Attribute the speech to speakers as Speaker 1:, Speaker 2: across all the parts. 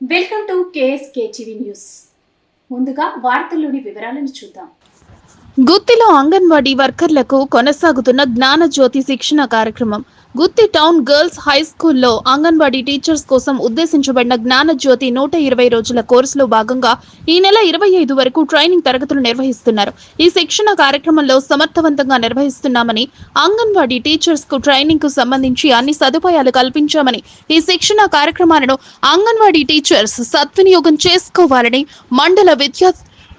Speaker 1: Welcome to KSK TV news. ముందుగా వార్తల్లోని వివరాలను చూద్దాం.
Speaker 2: గుత్తిలో అంగన్వాడీ వర్కర్లకు కొనసాగుతున్న జ్ఞాన జ్యోతి శిక్షణ కార్యక్రమం. గుత్తి టౌన్ గర్ల్స్ హై స్కూల్లో అంగన్వాడీ టీచర్స్ కోసం ఉద్దేశించబడిన జ్ఞాన జ్యోతి నూట ఇరవై రోజుల కోర్సులో భాగంగా ఈ నెల ఇరవై ఐదు వరకు ట్రైనింగ్ తరగతులు నిర్వహిస్తున్నారు. ఈ శిక్షణ కార్యక్రమంలో సమర్థవంతంగా నిర్వహిస్తున్నామని అంగన్వాడీ టీచర్స్కు ట్రైనింగ్కు సంబంధించి అన్ని సదుపాయాలు కల్పించామని ఈ శిక్షణ కార్యక్రమాలను అంగన్వాడీ టీచర్స్ సద్వినియోగం చేసుకోవాలని మండల విద్యా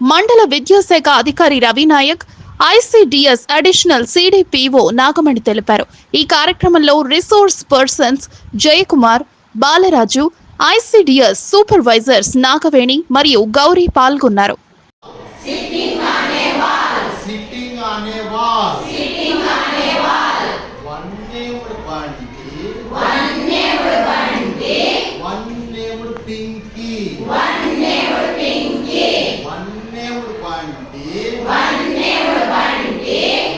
Speaker 2: మండల విద్యాశాఖ అధికారి Ravi Nayak ICDS additional CDPO Nagamani తెలిపారు. ఈ కార్యక్రమంలో resource persons Jayakumar Balaraju ICDS supervisors Nagaveni మరియు గౌరీ పాల్గొన్నారు.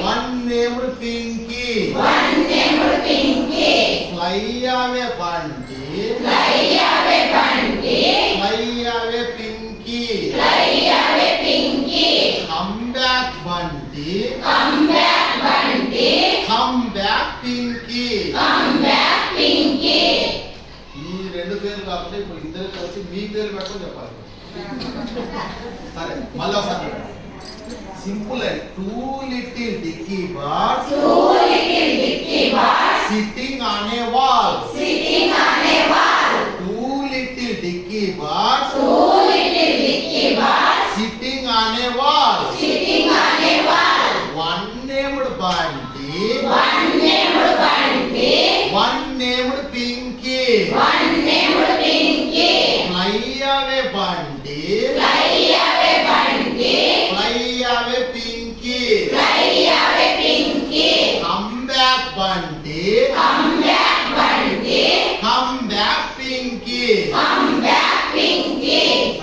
Speaker 3: One named Pinky fly away Banti fly away Pinky come back Banti come back Pinky ఈ రెండు పేర్లు కాకుండా ఇప్పుడు ఇద్దరు కలిసి మీ పేరు పెట్టుకొని చెప్పాలి సరే మళ్ళీ ఒకసారి. Simple two little dicky birds back Bundy. Come back Bundy. Come back Pinky. Come back Pinky.